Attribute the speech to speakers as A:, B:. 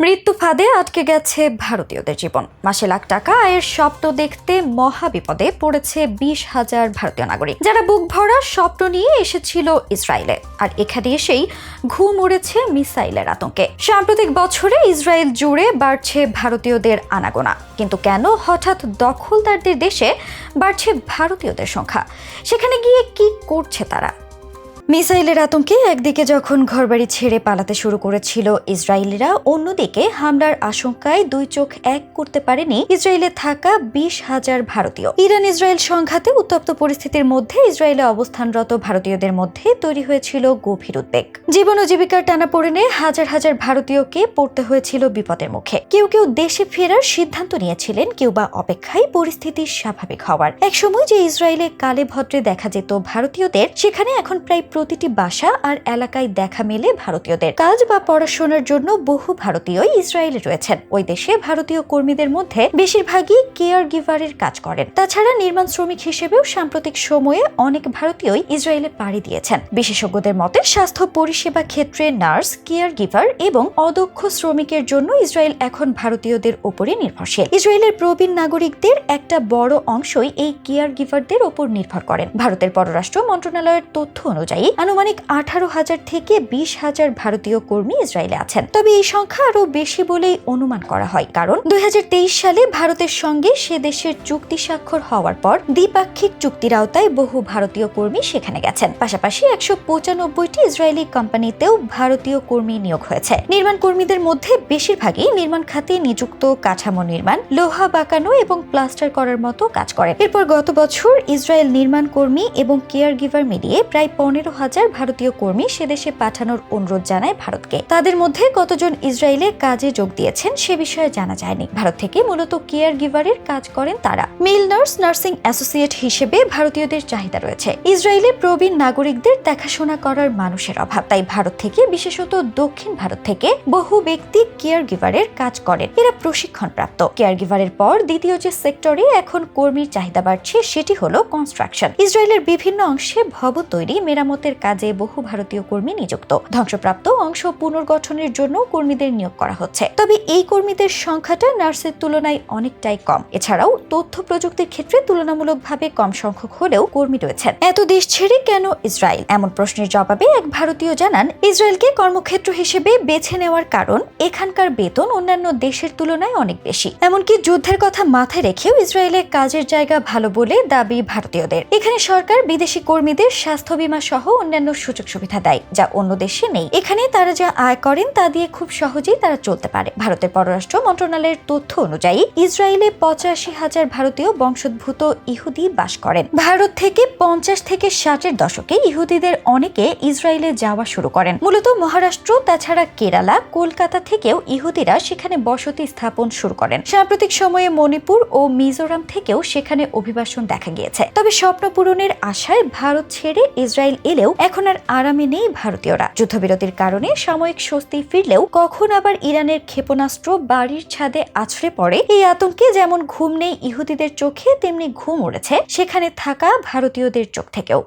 A: মৃত্যু ফাঁদে আটকে গেছে ভারতীয়দের জীবন। মাসে লাখ টাকা আয়ের স্বপ্ন দেখতে মহা বিপদে পড়েছে বিশ হাজার ভারতীয় নাগরিক। যারা বুক ভরা স্বপ্ন নিয়ে এসেছিল ইসরায়েলে। আর এখানে এসেই ঘুম উড়েছে মিসাইলের আতঙ্কে। সাম্প্রতিক বছরে ইসরায়েল জুড়ে বাড়ছে ভারতীয়দের আনাগোনা। কিন্তু কেন হঠাৎ দখলদারদের দেশে বাড়ছে ভারতীয়দের সংখ্যা? সেখানে গিয়ে কি করছে তারা? মিসাইলের আতঙ্কে একদিকে যখন ঘরবাড়ি ছেড়ে পালাতে শুরু করেছিল ইসরায়েলিরা, অন্যদিকে হামলার আশঙ্কায় দুই চোখ এক করতে পারেনি ইসরায়েলে থাকা বিশ হাজার ভারতীয়। ইরান ইসরায়েল সংঘাতে উত্তপ্ত পরিস্থিতির মধ্যে ইসরায়েলে অবস্থানরত ভারতীয়দের মধ্যে তৈরি হয়েছিল গভীর উদ্বেগ। জীবন ও জীবিকার টানাপোড়েনে হাজার হাজার ভারতীয়কে পড়তে হয়েছিল বিপদের মুখে। কেউ কেউ দেশে ফেরার সিদ্ধান্ত নিয়েছিলেন, কেউ বা অপেক্ষায় পরিস্থিতি স্বাভাবিক হওয়ার। একসময় যে ইসরায়েলে কালে ভদ্রে দেখা যেত ভারতীয়দের, সেখানে এখন প্রায় প্রতিটি বাসা আর এলাকায় দেখা মেলে ভারতীয়দের। কাজ বা পড়াশোনার জন্য বহু ভারতীয়ই ইসরায়েলে রয়েছেন। ওই দেশে ভারতীয় কর্মীদের মধ্যে বেশিরভাগই কেয়ার গিভারের কাজ করেন। তাছাড়া নির্মাণ শ্রমিক হিসেবেও সাম্প্রতিক সময়ে অনেক ভারতীয়ই ইসরায়েলে পাড়ি দিয়েছেন। বিশেষজ্ঞদের মতে, স্বাস্থ্য পরিষেবা ক্ষেত্রে নার্স কেয়ার গিভার এবং অদক্ষ শ্রমিকের জন্য ইসরায়েল এখন ভারতীয়দের ওপরে নির্ভরশীল। ইসরায়েলের প্রবীণ নাগরিকদের একটা বড় অংশই এই কেয়ার গিভারদের ওপর নির্ভর করেন। ভারতের পররাষ্ট্র মন্ত্রণালয়ের তথ্য অনুযায়ী আনুমানিক আঠারো হাজার থেকে বিশ হাজার ভারতীয় কর্মী ইসরায়েলে আছেন। তবে এই সংখ্যা আরও বেশি বলেই অনুমান করা হয়, কারণ দুই সালে ভারতের সঙ্গে সে দেশের চুক্তি স্বাক্ষর হওয়ার পর দ্বিপাক্ষিক চুক্তির আওতায় বহু ভারতীয় কর্মী সেখানে গেছেন। পাশাপাশি একশো পঁচানব্বইটি ইসরায়েলি কোম্পানিতেও ভারতীয় কর্মী নিয়োগ হয়েছে। নির্মাণ কর্মীদের মধ্যে বেশিরভাগই নির্মাণ খাতে নিযুক্ত কাঠামো নির্মাণ, লোহা বাঁকানো এবং প্লাস্টার করার মতো কাজ করেন। এরপর গত বছর ইসরায়েল নির্মাণ কর্মী এবং কেয়ার গিভার মিলিয়ে প্রায় পনেরো হাজার ভারতীয় কর্মী সে দেশে পাঠানোর অনুরোধ জানায় ভারতকে। তাদের মধ্যে কতজন ইসরায়েলে কাজে যোগ দিয়েছেন সে বিষয়ে জানা যায়নি। ভারত থেকে মূলত কেয়ার গিভারের কাজ করেন তারা। মিল নার্স নার্সিং অ্যাসোসিয়েট হিসেবে ভারতীয়দের চাহিদা রয়েছে। ইসরায়েলে প্রবীণ নাগরিকদের দেখাশোনা করার মানুষের অভাব। তাই ভারত থেকে, বিশেষত দক্ষিণ ভারত থেকে, বহু ব্যক্তি কেয়ার গিভারের কাজ করেন। এরা প্রশিক্ষণ প্রাপ্ত কেয়ার গিভারের পর দ্বিতীয় যে সেক্টরে এখন কর্মীর চাহিদা বাড়ছে, সেটি হলো কনস্ট্রাকশন। ইসরায়েলের বিভিন্ন অংশে ভবন তৈরি মেরামতের কাজে বহু ভারতীয় কর্মী নিযুক্ত। ধ্বংসপ্রাপ্ত অংশ পুনর্গঠনের জন্য কর্মীদের নিয়োগ করা হচ্ছে। তবে এই কর্মীদের সংখ্যাটা নার্সের তুলনায় অনেকটাই কম। এছাড়াও তথ্য প্রযুক্তির ক্ষেত্রে তুলনামূলকভাবে কম সংখ্যক হলেও কর্মী রয়েছেন। এত দেশ ছেড়ে কেন ইসরায়েল? এমন প্রশ্নের জবাবে এক ভারতীয় জানান, ইসরায়েলকে কর্মক্ষেত্র হিসেবে বেছে নেওয়ার কারণ এখানকার বেতন অন্যান্য দেশের তুলনায় অনেক বেশি। এমনকি যুদ্ধের কথা মাথায় রেখেও ইসরায়েলের কাজের জায়গা ভালো বলে দাবি ভারতীয়দের। এখানে সরকার বিদেশি কর্মীদের স্বাস্থ্য বীমা সহ অন্যান্য সুযোগ সুবিধা দেয়, যা অন্য দেশে নেই। এখানে তারা যা আয় করেন তা দিয়ে খুব সহজেই তারা চলতে পারে। ভারতের পররাষ্ট্র মন্ত্রণালয়ের তথ্য অনুযায়ী ইসরায়েলে পঁচাশি হাজার ভারতীয় বংশোদ্ভূত ইহুদি বাস করেন। ভারত থেকে পঞ্চাশ থেকে ষাটের দশকে ইহুদিদের অনেকে ইসরায়েলে যাওয়া শুরু করেন। মূলত মহারাষ্ট্র, তাছাড়া কেরালা, কলকাতা থেকেও ইহুদিরা সেখানে বসতি স্থাপন শুরু করেন। সাম্প্রতিক সময়ে মণিপুর ও মিজোরাম থেকেও সেখানে অভিবাসন দেখা গিয়েছে। তবে স্বপ্ন পূরণের আশায় ভারত ছেড়ে ইসরায়েল এলেও এখন আর আরামে নেই ভারতীয়রা। যুদ্ধবিরতির কারণে সাময়িক স্বস্তি ফিরলেও কখন আবার ইরানের ক্ষেপণাস্ত্র বাড়ির ছাদে আছড়ে পড়ে, এই আতঙ্কে যেমন ঘুম নেই ইহুদিদের চোখে, তেমনি ঘুম উড়েছে সেখানে থাকা ভারতীয়দের চোখ থেকেও।